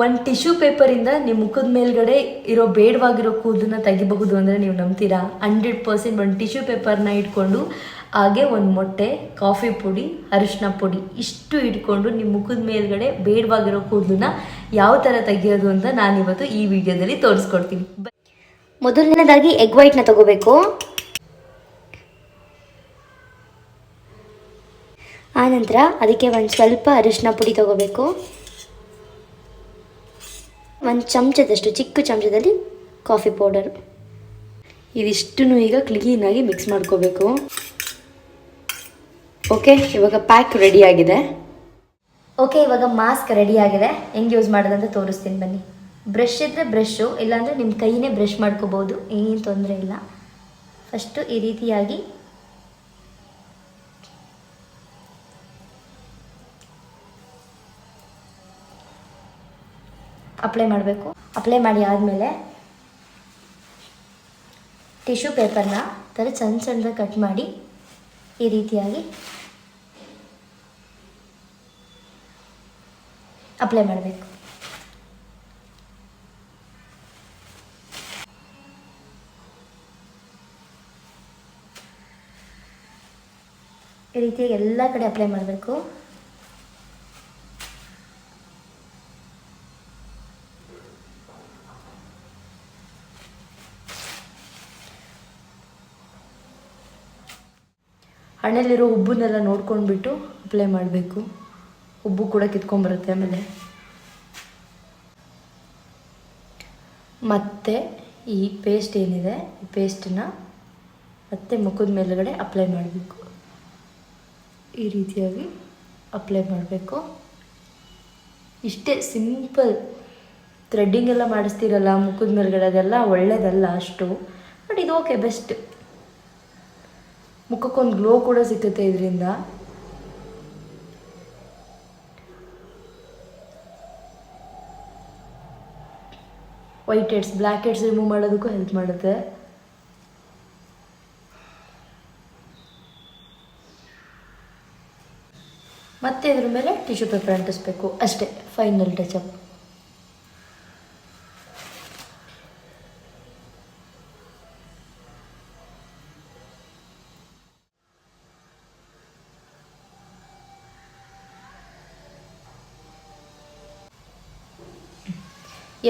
ಒಂದು ಟಿಶ್ಯೂ ಪೇಪರಿಂದ ನಿಮ್ಮ ಮುಖದ ಮೇಲ್ಗಡೆ ಇರೋ ಬೇಡವಾಗಿರೋ ಕೂದಲನ್ನ ತೆಗಿಬಹುದು ಅಂದರೆ ನೀವು ನಂಬ್ತೀರಾ? ಹಂಡ್ರೆಡ್ ಪರ್ಸೆಂಟ್ ಒಂದು ಟಿಶ್ಯೂ ಪೇಪರ್ನ ಇಟ್ಕೊಂಡು ಹಾಗೆ ಒಂದು ಮೊಟ್ಟೆ ಕಾಫಿ ಪುಡಿ, ಅರಿಶಿನ ಪುಡಿ ಇಷ್ಟು ಇಟ್ಕೊಂಡು ನಿಮ್ಮ ಮುಖದ ಮೇಲ್ಗಡೆ ಬೇಡವಾಗಿರೋ ಕೂದಲನ್ನ ಯಾವ ಥರ ತೆಗಿಯೋದು ಅಂತ ನಾನು ಇವತ್ತು ಈ ವಿಡಿಯೋದಲ್ಲಿ ತೋರಿಸ್ಕೊಡ್ತೀನಿ. ಮೊದಲನೇದಾಗಿ ಎಗ್ ವೈಟ್ನ ತಗೋಬೇಕು. ಆನಂತರ ಅದಕ್ಕೆ ಒಂದು ಸ್ವಲ್ಪ ಅರಿಶಿನ ಪುಡಿ ತಗೋಬೇಕು. ಒಂದು ಚಮಚದಷ್ಟು, ಚಿಕ್ಕ ಚಮಚದಲ್ಲಿ ಕಾಫಿ ಪೌಡರ್ ಇದಿಷ್ಟನ್ನು ಈಗ ಕ್ಲೀನಾಗಿ ಮಿಕ್ಸ್ ಮಾಡ್ಕೋಬೇಕು. ಓಕೆ ಇವಾಗ ಪ್ಯಾಕ್ ರೆಡಿ ಆಗಿದೆ. ಓಕೆ ಇವಾಗ ಮಾಸ್ಕ್ ರೆಡಿ ಆಗಿದೆ. ಹೆಂಗೆ ಯೂಸ್ ಮಾಡೋದಂತ ತೋರಿಸ್ತೀನಿ ಬನ್ನಿ. ಬ್ರಷ್ ಇದ್ದರೆ ಬ್ರಷ್ಷು ಇಲ್ಲಾಂದರೆ ನಿಮ್ಮ ಕೈಯೇ ಬ್ರಷ್ ಮಾಡ್ಕೋಬೋದು ಏನೇನು ತೊಂದರೆ ಇಲ್ಲ. ಫಸ್ಟು ಈ ರೀತಿಯಾಗಿ ಅಪ್ಲೈ ಮಾಡಬೇಕು. ಅಪ್ಲೈ ಮಾಡಿ ಆದಮೇಲೆ ಟಿಶ್ಯೂ ಪೇಪರ್ನ ಥರ ಸಣ್ಣ ಸಣ್ಣದಾಗಿ ಕಟ್ ಮಾಡಿ ಈ ರೀತಿಯಾಗಿ ಅಪ್ಲೈ ಮಾಡಬೇಕು. ಈ ರೀತಿಯಾಗಿ ಎಲ್ಲ ಕಡೆ ಅಪ್ಲೈ ಮಾಡಬೇಕು. ಹಣ್ಣಲ್ಲಿರೋ ಉಬ್ಬನ್ನೆಲ್ಲ ನೋಡ್ಕೊಂಡ್ಬಿಟ್ಟು ಅಪ್ಲೈ ಮಾಡಬೇಕು. ಉಬ್ಬು ಕೂಡ ಕಿತ್ಕೊಂಡ್ಬರುತ್ತೆ ಆಮೇಲೆ. ಮತ್ತೆ ಈ ಪೇಸ್ಟ್ ಏನಿದೆ, ಈ ಪೇಸ್ಟನ್ನ ಮತ್ತೆ ಮುಖದ ಮೇಲುಗಡೆ ಅಪ್ಲೈ ಮಾಡಬೇಕು. ಈ ರೀತಿಯಾಗಿ ಅಪ್ಲೈ ಮಾಡಬೇಕು. ಇಷ್ಟೇ ಸಿಂಪಲ್ ಥ್ರೆಡ್ಡಿಂಗ್ ಎಲ್ಲ ಮಾಡಿಸ್ತೀರಲ್ಲ, ಮುಖದ ಮೇಲುಗಡೆ ಅದೆಲ್ಲ ಒಳ್ಳೆಯದಲ್ಲ ಅಷ್ಟು ಬಟ್ ಇದು ಓಕೆ ಬೆಸ್ಟ್ ಮುಖಕ್ಕೊಂದು ಗ್ಲೋ ಕೂಡ ಸಿಗುತ್ತೆ ಇದರಿಂದ. White heads black heads remove ಮಾಡೋದಕ್ಕೂ ಹೆಲ್ಪ್ ಮಾಡುತ್ತೆ. ಮತ್ತೆ ಇದ್ರ ಮೇಲೆ ಟಿಶ್ಯೂ ಪೇಪರ್ ಅಂಟಿಸ್ಬೇಕು. ಅಷ್ಟೇ ಫೈನಲ್ ಟಚಪ್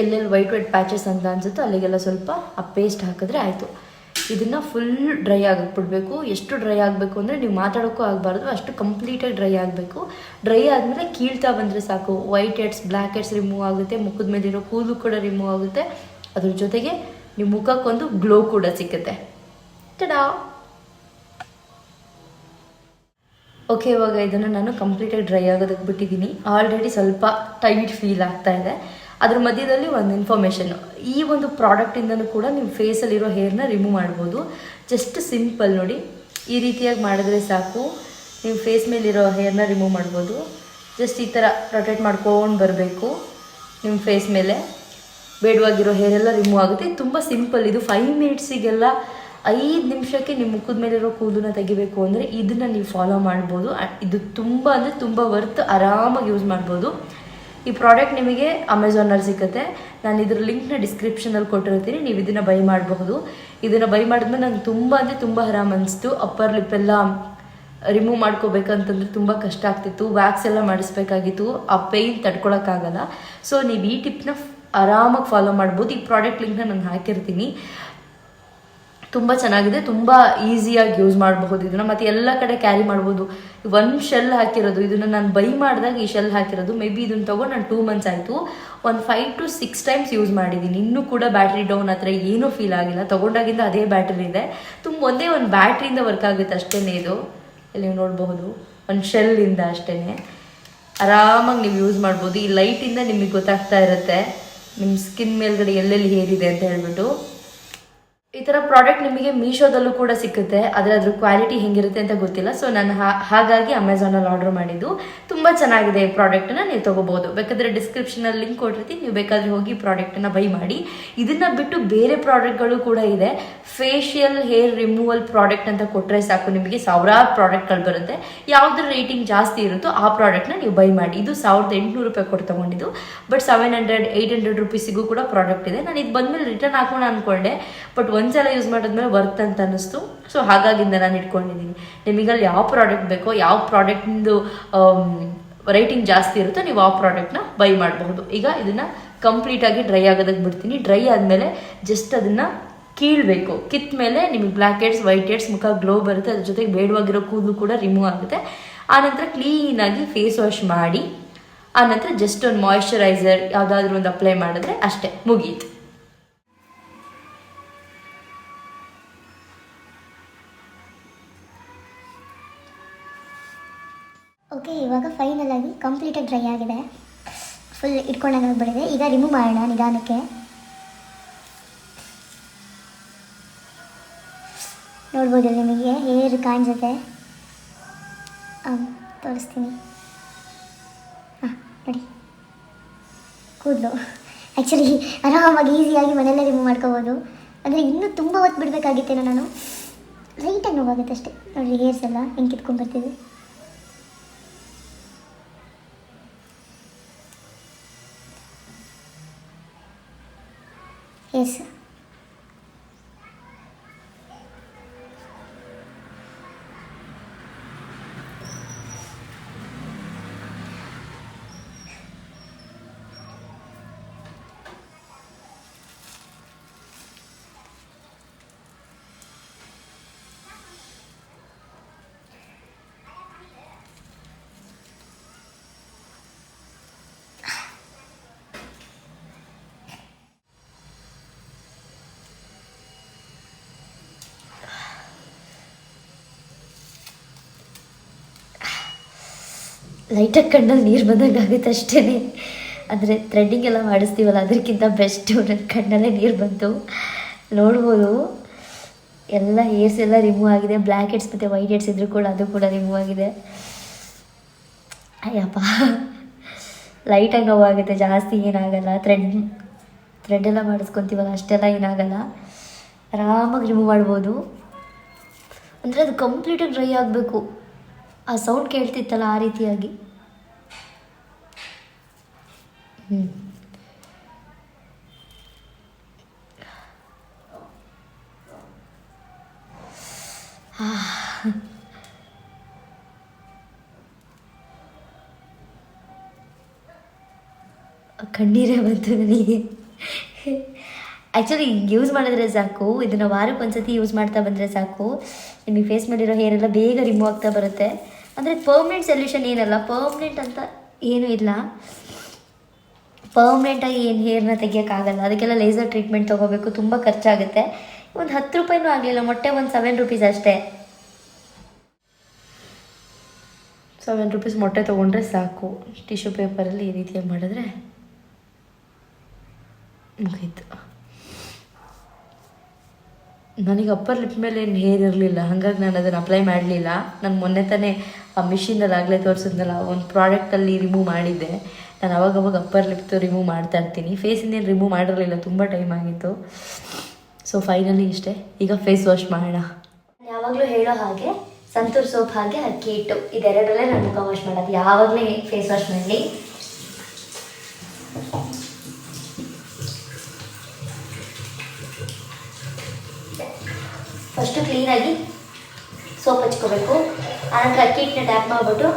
ಎಲ್ಲೆಲ್ಲಿ ವೈಟ್ ವೈಟ್ ಪ್ಯಾಚಸ್ ಅಂತ ಅನ್ಸುತ್ತೋ ಅಲ್ಲಿಗೆಲ್ಲ ಸ್ವಲ್ಪ ಆ ಪೇಸ್ಟ್ ಹಾಕಿದ್ರೆ ಆಯಿತು. ಇದನ್ನು ಫುಲ್ ಡ್ರೈ ಆಗಿಬಿಡ್ಬೇಕು. ಬಿಡಬೇಕು ಎಷ್ಟು ಡ್ರೈ ಆಗಬೇಕು ಅಂದರೆ ನೀವು ಮಾತಾಡೋಕ್ಕೂ ಆಗಬಾರ್ದು, ಅಷ್ಟು ಕಂಪ್ಲೀಟಾಗಿ ಡ್ರೈ ಆಗಬೇಕು. ಡ್ರೈ ಆದಮೇಲೆ ಕೀಳ್ತಾ ಬಂದರೆ ಸಾಕು. White heads black heads remove ಆಗುತ್ತೆ, ಮುಖದ ಮೇಲಿರೋ ಕೂದಲು ಕೂಡ ರಿಮೂವ್ ಆಗುತ್ತೆ. ಅದ್ರ ಜೊತೆಗೆ ನಿಮ್ಮ ಮುಖಕ್ಕೊಂದು ಗ್ಲೋ ಕೂಡ ಸಿಕ್ಕುತ್ತೆ. ಟಡಾ ಓಕೆ ಇವಾಗ ಇದನ್ನು ನಾನು ಕಂಪ್ಲೀಟಾಗಿ ಡ್ರೈ ಆಗೋದಕ್ಕೆ ಬಿಟ್ಟಿದ್ದೀನಿ. ಆಲ್ರೆಡಿ ಸ್ವಲ್ಪ ಟೈಟ್ ಫೀಲ್ ಆಗ್ತಾ ಇದೆ. ಅದ್ರ ಮಧ್ಯದಲ್ಲಿ ಒಂದು ಇನ್ಫಾರ್ಮೇಷನ್ ಈ ಒಂದು ಪ್ರಾಡಕ್ಟಿಂದನೂ ಕೂಡ ನಿಮ್ಮ ಫೇಸಲ್ಲಿರೋ ಹೇರ್ನ ರಿಮೂವ್ ಮಾಡ್ಬೋದು. ಜಸ್ಟ್ ಸಿಂಪಲ್ ನೋಡಿ. ಈ ರೀತಿಯಾಗಿ ಮಾಡಿದ್ರೆ ಸಾಕು. ನಿಮ್ಮ ಫೇಸ್ ಮೇಲಿರೋ ಹೇರ್ನ ರಿಮೂವ್ ಮಾಡ್ಬೋದು. ಜಸ್ಟ್ ಈ ಥರ ರೊಟೇಟ್ ಮಾಡ್ಕೊಂಡು ಬರಬೇಕು. ನಿಮ್ಮ ಫೇಸ್ ಮೇಲೆ. ಬೇಡವಾಗಿರೋ ಹೇರೆಲ್ಲ ರಿಮೂವ್ ಆಗುತ್ತೆ. ತುಂಬ ಸಿಂಪಲ್ ಇದು ಫೈವ್ ಮಿನಿಟ್ಸಿಗೆಲ್ಲ ಐದು ನಿಮಿಷಕ್ಕೆ ನಿಮ್ಮ ಮುಖದ ಮೇಲಿರೋ ಕೂದಲನ್ನ ತೆಗಿಬೇಕು ಅಂದರೆ ಇದನ್ನು ನೀವು ಫಾಲೋ ಮಾಡ್ಬೋದು. ಇದು ತುಂಬ ಅಂದರೆ ತುಂಬ ವರ್ತ್ ಆರಾಮಾಗಿ ಯೂಸ್ ಮಾಡ್ಬೋದು. ಈ ಪ್ರಾಡಕ್ಟ್ ನಿಮಗೆ ಅಮೆಝಾನಲ್ಲಿ ಸಿಗುತ್ತೆ. ನಾನು ಇದ್ರ ಲಿಂಕ್ನ ಡಿಸ್ಕ್ರಿಪ್ಷನಲ್ಲಿ ಕೊಟ್ಟಿರ್ತೀನಿ. ನೀವು ಇದನ್ನು ಬೈ ಮಾಡಬಹುದು. ಇದನ್ನು ಬೈ ಮಾಡಿದ್ಮೇಲೆ ನಂಗೆ ತುಂಬ ಅಂದರೆ ತುಂಬ ಆರಾಮ್ ಅನಿಸ್ತು. ಅಪ್ಪರ್ ಲಿಪ್ ಎಲ್ಲ ರಿಮೂವ್ ಮಾಡ್ಕೋಬೇಕಂತಂದ್ರೆ ತುಂಬ ಕಷ್ಟ ಆಗ್ತಿತ್ತು. ವ್ಯಾಕ್ಸ್ ಎಲ್ಲ ಮಾಡಿಸ್ಬೇಕಾಗಿತ್ತು. ಆ ಪೇಯ್ನ್ ತಡ್ಕೊಳಕ್ಕಾಗಲ್ಲ. ಸೊ ನೀವು ಈ ಟಿಪ್ನ ಆರಾಮಾಗಿ ಫಾಲೋ ಮಾಡ್ಬೋದು. ಈ ಪ್ರಾಡಕ್ಟ್ ಲಿಂಕ್ನ ನಾನು ಹಾಕಿರ್ತೀನಿ. ತುಂಬ ಚೆನ್ನಾಗಿದೆ, ತುಂಬ ಈಸಿಯಾಗಿ ಯೂಸ್ ಮಾಡಬಹುದು. ಇದನ್ನು ಮತ್ತು ಎಲ್ಲ ಕಡೆ ಕ್ಯಾರಿ ಮಾಡ್ಬೋದು ಒಂದು ಶೆಲ್ ಹಾಕಿರೋದು, ಇದನ್ನು ನಾನು ಬೈ ಮಾಡಿದಾಗ ಈ ಶೆಲ್ ಹಾಕಿರೋದು ಮೇ ಬಿ ಇದನ್ನು ತಗೊಂಡು ನಾನು ಟೂ ಮಂತ್ಸ್ ಆಯಿತು. ಒಂದು five to six times use ಮಾಡಿದ್ದೀನಿ ಇನ್ನೂ ಕೂಡ ಬ್ಯಾಟ್ರಿ ಡೌನ್ ಹತ್ರ ಏನೂ ಫೀಲ್ ಆಗಿಲ್ಲ. ತೊಗೊಂಡಾಗಿಂದ ಅದೇ ಬ್ಯಾಟ್ರಿ ಇದೆ. ತುಂಬ, ಒಂದೇ ಒಂದು ಬ್ಯಾಟ್ರಿಯಿಂದ ವರ್ಕ್ ಆಗುತ್ತೆ ಅಷ್ಟೇ ಇದು. ಇಲ್ಲಿ ನೀವು ನೋಡಬಹುದು, ಒಂದು ಶೆಲ್ಲಿಂದ ಅಷ್ಟೇ ಆರಾಮಾಗಿ ನೀವು ಯೂಸ್ ಮಾಡ್ಬೋದು. ಈ ಲೈಟಿಂದ ನಿಮಗೆ ಗೊತ್ತಾಗ್ತಾ ಇರುತ್ತೆ. ನಿಮ್ಮ ಸ್ಕಿನ್ ಮೇಲ್ಗಡೆ ಎಲ್ಲೆಲ್ಲಿ ಹೇರಿದೆ ಅಂತ ಹೇಳ್ಬಿಟ್ಟು. ಈ ಥರ ಪ್ರಾಡಕ್ಟ್ ನಿಮಗೆ ಮೀಶೋದಲ್ಲೂ ಕೂಡ ಸಿಕ್ಕುತ್ತೆ ಆದರೆ ಅದ್ರ ಕ್ವಾಲಿಟಿ ಹೆಂಗಿರುತ್ತೆ ಅಂತ ಗೊತ್ತಿಲ್ಲ. ಸೊ ನಾನು ಹಾಗಾಗಿ ಅಮೆಝಾನಲ್ಲಿ ಆರ್ಡರ್ ಮಾಡಿದ್ದು. ತುಂಬಾ ಚೆನ್ನಾಗಿದೆ ಈ ಪ್ರಾಡಕ್ಟನ್ನ ನೀವು ತೊಗೋಬೋದು. ಬೇಕಾದರೆ ಡಿಸ್ಕ್ರಿಪ್ಷನಲ್ಲಿ ಲಿಂಕ್ ಕೊಟ್ಟಿರ್ತೀನಿ. ನೀವು ಬೇಕಾದ್ರೆ ಹೋಗಿ ಪ್ರಾಡಕ್ಟನ್ನು ಬೈ ಮಾಡಿ. ಇದನ್ನ ಬಿಟ್ಟು ಬೇರೆ ಪ್ರಾಡಕ್ಟ್ಗಳು ಕೂಡ ಇದೆ. ಫೇಶಿಯಲ್ ಹೇರ್ ರಿಮೂವಲ್ ಪ್ರಾಡಕ್ಟ್ ಅಂತ ಕೊಟ್ಟರೆ ಸಾಕು. ನಿಮಗೆ ಸಾವಿರಾರು ಪ್ರಾಡಕ್ಟ್ಗಳು ಬರುತ್ತೆ. ಯಾವುದ್ರ ರೇಟಿಂಗ್ ಜಾಸ್ತಿ ಇರುತ್ತೋ ಆ ಪ್ರಾಡಕ್ಟ್ನ ನೀವು ಬೈ ಮಾಡಿ. ಇದು ಸಾವಿರದ ಎಂಟುನೂರು ರೂಪಾಯಿ ಕೊಟ್ಟು ತಗೊಂಡಿದ್ದು. But seven hundred eight hundred ರುಪೀಸಿಗೂ ಕೂಡ ಪ್ರಾಡಕ್ಟ್ ಇದೆ. ನಾನು ಇದು ಬಂದಮೇಲೆ ರಿಟರ್ನ್ ಹಾಕೋಣ ಅಂದ್ಕೊಂಡೆ ಬಟ್ ಒಂದ್ಸಲ ಯೂಸ್ ಮಾಡಿದ್ಮೇಲೆ ವರ್ತ್ ಅಂತ ಅನ್ನಿಸ್ತು. ಸೊ ಹಾಗಾಗಿಂದ ನಾನು ಇಟ್ಕೊಂಡಿದ್ದೀನಿ ನಿಮಗಲ್ಲಿ ಯಾವ ಪ್ರಾಡಕ್ಟ್ ಬೇಕೋ, ಯಾವ ಪ್ರಾಡಕ್ಟಿಂದು ರೈಟಿಂಗ್ ಜಾಸ್ತಿ ಇರುತ್ತೋ ನೀವು ಆ ಪ್ರಾಡಕ್ಟ್ನ ಬೈ ಮಾಡಬಹುದು. ಈಗ ಇದನ್ನು ಕಂಪ್ಲೀಟಾಗಿ ಡ್ರೈ ಆಗೋದಕ್ಕೆ ಬಿಡ್ತೀನಿ. ಡ್ರೈ ಆದಮೇಲೆ ಜಸ್ಟ್ ಅದನ್ನು ಕೀಳಬೇಕು. ಕಿತ್ತ ಮೇಲೆ ನಿಮಗೆ ಬ್ಲ್ಯಾಕ್ ಹೆಡ್ಸ್ ವೈಟ್ ಹೆಡ್ಸ್ ಮುಖ ಗ್ಲೋ ಬರುತ್ತೆ. ಅದ್ರ ಜೊತೆಗೆ ಬೇಡವಾಗಿರೋ ಕೂದಲು ಕೂಡ ರಿಮೂವ್ ಆಗುತ್ತೆ. ಆನಂತರ ಕ್ಲೀನಾಗಿ ಫೇಸ್ ವಾಶ್ ಮಾಡಿ ಆನಂತರ ಜಸ್ಟ್ ಒಂದು ಮಾಯಿಶ್ಚರೈಸರ್ ಯಾವುದಾದ್ರೂ ಒಂದು ಅಪ್ಲೈ ಮಾಡಿದ್ರೆ ಅಷ್ಟೇ, ಮುಗೀತು. ಓಕೆ ಇವಾಗ ಫೈನಲ್ ಆಗಿ ಕಂಪ್ಲೀಟಾಗಿ ಡ್ರೈ ಆಗಿದೆ. ಫುಲ್ ಇಟ್ಕೊಂಡಂಗೆ ಬಿಡಿದೆ ಈಗ ರಿಮೂವ್ ಮಾಡೋಣ ನಿಧಾನಕ್ಕೆ. ನೋಡ್ಬೋದು ನಿಮಗೆ ಹೇರ್ ಕಾಣಿಸುತ್ತೆ. ಹಾಂ ತೋರಿಸ್ತೀನಿ. ಹಾಂ, ನೋಡಿ. ಕೂದಲು. ಆ್ಯಕ್ಚುಲಿ ಆರಾಮಾಗಿ ಈಸಿಯಾಗಿ ಮನೆಯಲ್ಲೇ ರಿಮೂವ್ ಮಾಡ್ಕೋಬೋದು. ಅಂದರೆ ಇನ್ನೂ ತುಂಬ ಹೊತ್ತು ಬಿಡಬೇಕಾಗಿತ್ತೇನೋ ನಾನು. ಲೈಟಾಗಿ ನೋವಾಗುತ್ತೆ ಅಷ್ಟೇ. ನೋಡಿ ಹೇರ್ಸ್ ಎಲ್ಲ ಹೆಂಗೆ ಕಿತ್ಕೊಂಡ್ಬರ್ತಿದೆ подписывайтесь. ಲೈಟಾಗಿ ಕಣ್ಣಲ್ಲಿ ನೀರು ಬಂದಂಗೆ ಆಗುತ್ತೆ ಅಷ್ಟೇ ಅಂದರೆ ಥ್ರೆಡ್ಡಿಂಗ್ ಎಲ್ಲ ಮಾಡಿಸ್ತೀವಲ್ಲ, ಅದಕ್ಕಿಂತ ಬೆಸ್ಟು ನನ್ನ ಕಣ್ಣಲ್ಲೇ ನೀರು ಬಂತು. ನೋಡ್ಬೋದು. ಎಲ್ಲ ಹೇರ್ಸ್ ಎಲ್ಲ ರಿಮೂವ್ ಆಗಿದೆ. ಬ್ಲ್ಯಾಕ್ ಹೆಡ್ಸ್ ಮತ್ತು ವೈಟ್ ಹೆಡ್ಸ್ ಇದ್ರೂ ಕೂಡ ಅದು ಕೂಡ ರಿಮೂವ್ ಆಗಿದೆ. ಅಯ್ಯಪ್ಪ. ಲೈಟಾಗಿ ನೋವಾಗುತ್ತೆ, ಜಾಸ್ತಿ ಏನಾಗಲ್ಲ. ಥ್ರೆಡ್ ಥ್ರೆಡ್ ಎಲ್ಲ ಮಾಡಿಸ್ಕೊತೀವಲ್ಲ, ಅಷ್ಟೆಲ್ಲ ಏನಾಗಲ್ಲ. ಆರಾಮಾಗಿ ರಿಮೂವ್ ಮಾಡ್ಬೋದು. ಅಂದರೆ ಅದು ಕಂಪ್ಲೀಟಾಗಿ ಡ್ರೈ ಆಗಬೇಕು. ಆ ಸೌಂಡ್ ಕೇಳ್ತಿತ್ತಲ್ಲ ಆ ರೀತಿಯಾಗಿ. ಹ್ಞೂ ಕಣ್ಣೀರೇ ಬಂತು ನನಗೆ. ಆ್ಯಕ್ಚುಲಿ ಯೂಸ್ ಮಾಡಿದ್ರೆ ಸಾಕು. ಇದನ್ನು ವಾರಕ್ಕೆ ಒಂದ್ಸತಿ ಯೂಸ್ ಮಾಡ್ತಾ ಬಂದರೆ ಸಾಕು. ನಿಮಗೆ ಫೇಸ್ ಮಾಡಿರೋ ಹೇರೆಲ್ಲ ಬೇಗ ರಿಮೂವ್ ಆಗ್ತಾ ಬರುತ್ತೆ. ಅಂದರೆ ಪರ್ಮನೆಂಟ್ ಸೊಲ್ಯೂಷನ್ ಏನಲ್ಲ. ಪರ್ಮನೆಂಟ್ ಅಂತ ಏನೂ ಇಲ್ಲ. ಪರ್ಮನೆಂಟಾಗಿ ಏನು ಹೇರ್ನ ತೆಗಿಯೋಕ್ಕಾಗಲ್ಲ. ಅದಕ್ಕೆಲ್ಲ ಲೇಸರ್ ಟ್ರೀಟ್ಮೆಂಟ್ ತೊಗೋಬೇಕು. ತುಂಬ ಖರ್ಚಾಗುತ್ತೆ. ಒಂದು ಹತ್ತು ರೂಪಾಯಿನೂ ಆಗಲಿಲ್ಲ. ಮೊಟ್ಟೆ ಒಂದು ಸೆವೆನ್ ರುಪೀಸ್ ಅಷ್ಟೇ. ಸೆವೆನ್ ರುಪೀಸ್ ಮೊಟ್ಟೆ ತೊಗೊಂಡ್ರೆ ಸಾಕು. ಟಿಶ್ಯೂ ಪೇಪರಲ್ಲಿ ಈ ರೀತಿಯಾಗಿ ಮಾಡಿದ್ರೆ ಮುಗೀತು. ನನಗೆ ಅಪ್ಪರ್ ಲಿಪ್ ಮೇಲೆ ಏನು ಹೇರ್ ಇರಲಿಲ್ಲ. ಹಾಗಾಗಿ ನಾನು ಅದನ್ನು ಅಪ್ಲೈ ಮಾಡಲಿಲ್ಲ. ನಾನು ಮೊನ್ನೆ ತಾನೇ ಆ ಮಿಷಿನಲ್ಲಿ ಆಗಲೇ ತೋರಿಸಿದ್ನಲ್ಲ, ಒಂದು ಪ್ರಾಡಕ್ಟಲ್ಲಿ ರಿಮೂವ್ ಮಾಡಿದ್ದೆ. ನಾನು ಅವಾಗ ಅವಾಗ ಅಪ್ಪರ್ ಲಿಪ್ತು ರಿಮೂವ್ ಮಾಡ್ತಾ ಇರ್ತೀನಿ. ಫೇಸಿಂದ ಏನು ರಿಮೂವ್ ಮಾಡಿರಲಿಲ್ಲ, ತುಂಬ ಟೈಮ್ ಆಗಿತ್ತು. ಸೊ ಫೈನಲಿ ಇಷ್ಟೇ, ಈಗ ಫೇಸ್ ವಾಶ್ ಮಾಡೋಣ. ಯಾವಾಗಲೂ ಹೇಳೋ ಹಾಗೆ, ಸಂತೂರ್ ಸೋಪ್ ಹಾಗೆ ಅಕ್ಕಿ ಇಟ್ಟು ಇದೆರಡರಲ್ಲೇ ನಾನು ಮುಖ ವಾಶ್ ಮಾಡೋದು. ಯಾವಾಗಲೇ ಫೇಸ್ ವಾಶ್ ಮಾಡಲಿ ಫಸ್ಟು ಕ್ಲೀನಾಗಿ ಸೋಪ್ ಹಚ್ಕೋಬೇಕು. ಆನಂತರ ಅಕ್ಕಿ ಹಿಟ್ಟನ್ನ ಟ್ಯಾಪ್ ಮಾಡಿಬಿಟ್ಟು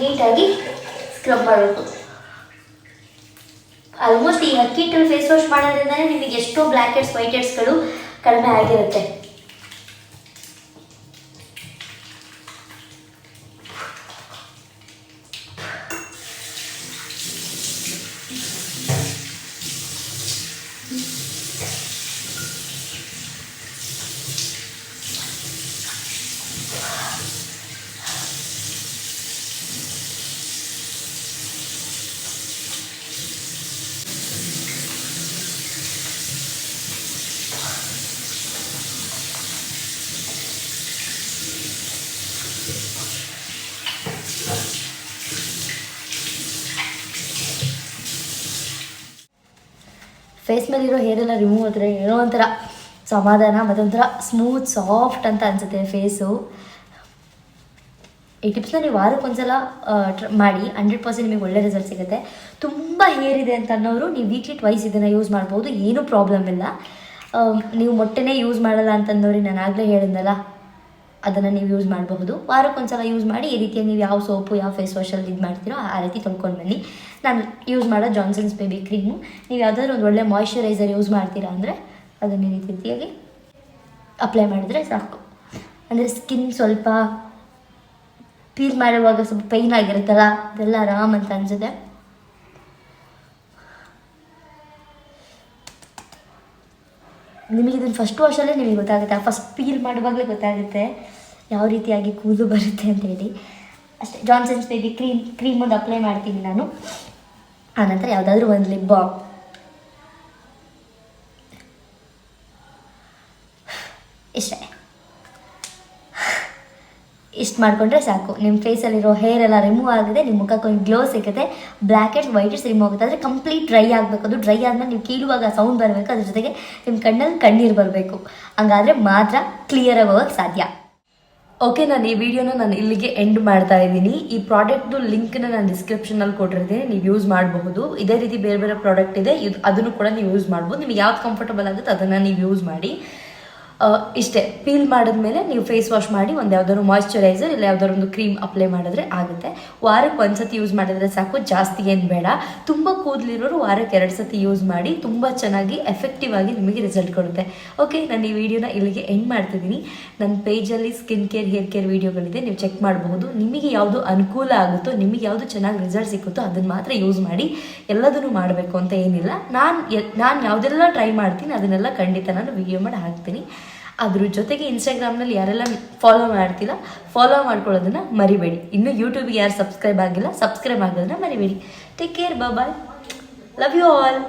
ನೀಟಾಗಿ ಸ್ಕ್ರಬ್ ಮಾಡಬೇಕು. ಆಲ್ಮೋಸ್ಟ್ ಈ ಅಕ್ಕಿ ಹಿಟ್ಟು ಫೇಸ್ ವಾಶ್ ಮಾಡೋದ್ರಿಂದ ನಿಮಗೆ ಎಷ್ಟೋ ಬ್ಲ್ಯಾಕ್ ಹೆಡ್ಸ್ ವೈಟ್ ಹೆಡ್ಸ್ಗಳು ಕಡಿಮೆ ಆಗಿರುತ್ತೆ. ಫೇಸ್ ಮೇಲಿರೋ ಹೇರ್ ಎಲ್ಲ ರಿಮೂವ್ ಆದರೆ ಏನೋ ಒಂಥರ ಸಮಾಧಾನ ಮತ್ತು ಒಂಥರ ಸ್ಮೂತ್ ಸಾಫ್ಟ್ ಅಂತ ಅನಿಸುತ್ತೆ ಫೇಸು ಈ ಟಿಪ್ಸ್ನ ನೀವು ವಾರಕ್ಕೆ ಒಂದ್ಸಲ ಟ್ರ ಮಾಡಿ ಹಂಡ್ರೆಡ್ ಪರ್ಸೆಂಟ್ ನಿಮಗೆ ಒಳ್ಳೆ ರಿಸಲ್ಟ್ ಸಿಗುತ್ತೆ. ತುಂಬ ಹೇರ್ ಇದೆ ಅಂತ ಅನ್ನೋರು ನೀವು ವೀಕ್ಲಿ ಟ್ವೈಸ್ ಇದನ್ನು ಯೂಸ್ ಮಾಡ್ಬೋದು, ಏನೂ ಪ್ರಾಬ್ಲಮ್ ಇಲ್ಲ. ನೀವು ಮೊಟ್ಟೆನೇ ಯೂಸ್ ಮಾಡಲ್ಲ ಅಂತಂದವ್ರಿಗೆ ನಾನು ಆಗಲೇ ಹೇಳಿದ್ನಲ್ಲ ಅದನ್ನು ನೀವು ಯೂಸ್ ಮಾಡಬಹುದು. ವಾರಕ್ಕೊಂದ್ಸಲ ಯೂಸ್ ಮಾಡಿ, ಈ ರೀತಿಯಾಗಿ ನೀವು ಯಾವ ಸೋಪು, ಯಾವ ಫೇಸ್ ವಾಶಲ್ಲಿ ಇದು ಮಾಡ್ತೀರೋ ಆ ರೀತಿ ತೊಳ್ಕೊಂಡು ಬನ್ನಿ. ನಾನು ಯೂಸ್ ಮಾಡೋ ಜಾನ್ಸನ್ಸ್ ಬೇಬಿ ಕ್ರೀಮು ನೀವು ಯಾವುದಾದ್ರೂ ಒಂದು ಒಳ್ಳೆ ಮಾಯ್ಶ್ಚರೈಸರ್ ಯೂಸ್ ಮಾಡ್ತೀರಾ ಅಂದರೆ ಅದನ್ನು ಈ ರೀತಿಯಾಗಿ ಅಪ್ಲೈ ಮಾಡಿದರೆ ಸಾಕು. ಅಂದರೆ ಸ್ಕಿನ್ ಸ್ವಲ್ಪ ಫೀಲ್ ಮಾಡುವಾಗ ಸ್ವಲ್ಪ ಪೈನ್ ಆಗಿರುತ್ತಲ್ಲ, ಅದೆಲ್ಲ ಆರಾಮ್ ಅಂತ ಅನ್ಸುತ್ತೆ. ನಿಮಗೆ ಇದನ್ನು ಫಸ್ಟ್ ವಾಶಲ್ಲೇ ನಿಮಗೆ ಗೊತ್ತಾಗುತ್ತೆ. ಆ ಫಸ್ಟ್ ಪೀಲ್ ಮಾಡುವಾಗಲೇ ಗೊತ್ತಾಗುತ್ತೆ ಯಾವ ರೀತಿಯಾಗಿ ಕೂದಲು ಬರುತ್ತೆ ಅಂತ ಹೇಳಿ. ಅಷ್ಟೇ ಜಾನ್ಸನ್ಸ್ ಬೇಬಿ ಕ್ರೀಮ್ ಕ್ರೀಮ್ ಒಂದು ಅಪ್ಲೈ ಮಾಡ್ತೀನಿ ನಾನು. ಆನಂತರ ಯಾವುದಾದ್ರೂ ಒಂದು ಲಿಪ್ ಬಾಮ್ ಇಷ್ಟೇ ಇಷ್ಟು ಮಾಡಿಕೊಂಡ್ರೆ ಸಾಕು. ನಿಮ್ಮ ಫೇಸಲ್ಲಿರೋ ಹೇರ್ ಎಲ್ಲ ರಿಮೂವ್ ಆಗಿದೆ ನಿಮ್ಮ ಮುಖಕ್ಕೆ ಒಂದು ಗ್ಲೋ ಸಿಗುತ್ತೆ. ಬ್ಲ್ಯಾಕ್ ಆ್ಯಂಡ್ ವೈಟ್ ರಿಮೂವ್ ಆಗುತ್ತೆ. ಆದರೆ ಕಂಪ್ಲೀಟ್ ಡ್ರೈ ಆಗಬೇಕು. ಅದು ಡ್ರೈ ಆದಮೇಲೆ ನೀವು ಕೀಳುವಾಗ ಸೌಂಡ್ ಬರಬೇಕು. ಅದ್ರ ಜೊತೆಗೆ ನಿಮ್ಮ ಕಣ್ಣಲ್ಲಿ ಕಣ್ಣೀರು ಬರಬೇಕು. ಹಂಗಾದರೆ ಮಾತ್ರ ಕ್ಲಿಯರ್ ಆಗೋಕ್ಕೆ ಸಾಧ್ಯ. ಓಕೆ ನಾನು ಈ ವಿಡಿಯೋನ ನಾನು ಇಲ್ಲಿಗೆ ಎಂಡ್ ಮಾಡ್ತಾ ಇದ್ದೀನಿ. ಈ ಪ್ರಾಡಕ್ಟ್ದು ಲಿಂಕ್ನ ನಾನು ಡಿಸ್ಕ್ರಿಪ್ಷನಲ್ಲಿ ಕೊಟ್ಟಿರ್ತೀನಿ. ನೀವು ಯೂಸ್ ಮಾಡಬಹುದು. ಇದೇ ರೀತಿ ಬೇರೆ ಬೇರೆ ಪ್ರಾಡಕ್ಟ್ ಇದೆ. ಇದು ಅದನ್ನು ಕೂಡ ನೀವು ಯೂಸ್ ಮಾಡ್ಬೋದು ನಿಮಗೆ ಯಾವ್ದು ಕಂಫರ್ಟಬಲ್ ಆಗುತ್ತೆ, ಅದನ್ನು ನೀವು ಯೂಸ್ ಮಾಡಿ. ಇಷ್ಟೇ ಪೀಲ್ ಮಾಡಿದ್ಮೇಲೆ ನೀವು ಫೇಸ್ ವಾಶ್ ಮಾಡಿ ಒಂದು ಯಾವ್ದಾದ್ರು ಮಾಯಿಶ್ಚರೈಸರ್ ಇಲ್ಲ ಯಾವ್ದಾದ್ರು ಒಂದು ಕ್ರೀಮ್ ಅಪ್ಲೈ ಮಾಡಿದ್ರೆ ಆಗುತ್ತೆ. ವಾರಕ್ಕೆ ಒಂದ್ಸತಿ ಯೂಸ್ ಮಾಡಿದ್ರೆ ಸಾಕು, ಜಾಸ್ತಿ ಏನು ಬೇಡ. ತುಂಬ ಕೂದಲಿರೋರು ವಾರಕ್ಕೆ ಎರಡು ಸತಿ ಯೂಸ್ ಮಾಡಿ ತುಂಬ ಚೆನ್ನಾಗಿ ಎಫೆಕ್ಟಿವ್ ಆಗಿ ನಿಮಗೆ ರಿಸಲ್ಟ್ ಕೊಡುತ್ತೆ. ಓಕೆ ನಾನು ಈ ವಿಡಿಯೋನ ಇಲ್ಲಿಗೆ ಎಂಡ್ ಮಾಡ್ತಿದ್ದೀನಿ. ನನ್ನ ಪೇಜಲ್ಲಿ ಸ್ಕಿನ್ ಕೇರ್ ಹೇರ್ ಕೇರ್ ವಿಡಿಯೋಗಳಿದೆ ನೀವು ಚೆಕ್ ಮಾಡಬಹುದು. ನಿಮಗೆ ಯಾವುದು ಅನುಕೂಲ ಆಗುತ್ತೋ, ನಿಮಗೆ ಯಾವುದು ಚೆನ್ನಾಗಿ ರಿಸಲ್ಟ್ ಸಿಕ್ಕುತ್ತೋ ಅದನ್ನು ಮಾತ್ರ ಯೂಸ್ ಮಾಡಿ ಎಲ್ಲದನ್ನು ಮಾಡಬೇಕು ಅಂತ ಏನಿಲ್ಲ. ನಾನು ನಾನು ಯಾವುದೆಲ್ಲ ಟ್ರೈ ಮಾಡ್ತೀನಿ, ಅದನ್ನೆಲ್ಲ ಖಂಡಿತ ನಾನು ವಿಡಿಯೋ ಮಾಡಿ ಹಾಕ್ತೀನಿ. ಅದ್ರ ಜೊತೆಗೆ ಇನ್ಸ್ಟಾಗ್ರಾಮ್ನಲ್ಲಿ ಯಾರೆಲ್ಲ ಫಾಲೋ ಮಾಡ್ತಿಲ್ಲ ಫಾಲೋ ಮಾಡ್ಕೊಳ್ಳೋದನ್ನ ಮರಿಬೇಡಿ. ಇನ್ನು ಯೂಟ್ಯೂಬ್ಗೆ ಯಾರು ಸಬ್ಸ್ಕ್ರೈಬ್ ಆಗಿಲ್ಲ ಸಬ್ಸ್ಕ್ರೈಬ್ ಆಗೋದನ್ನ ಮರಿಬೇಡಿ. Take care bye love you all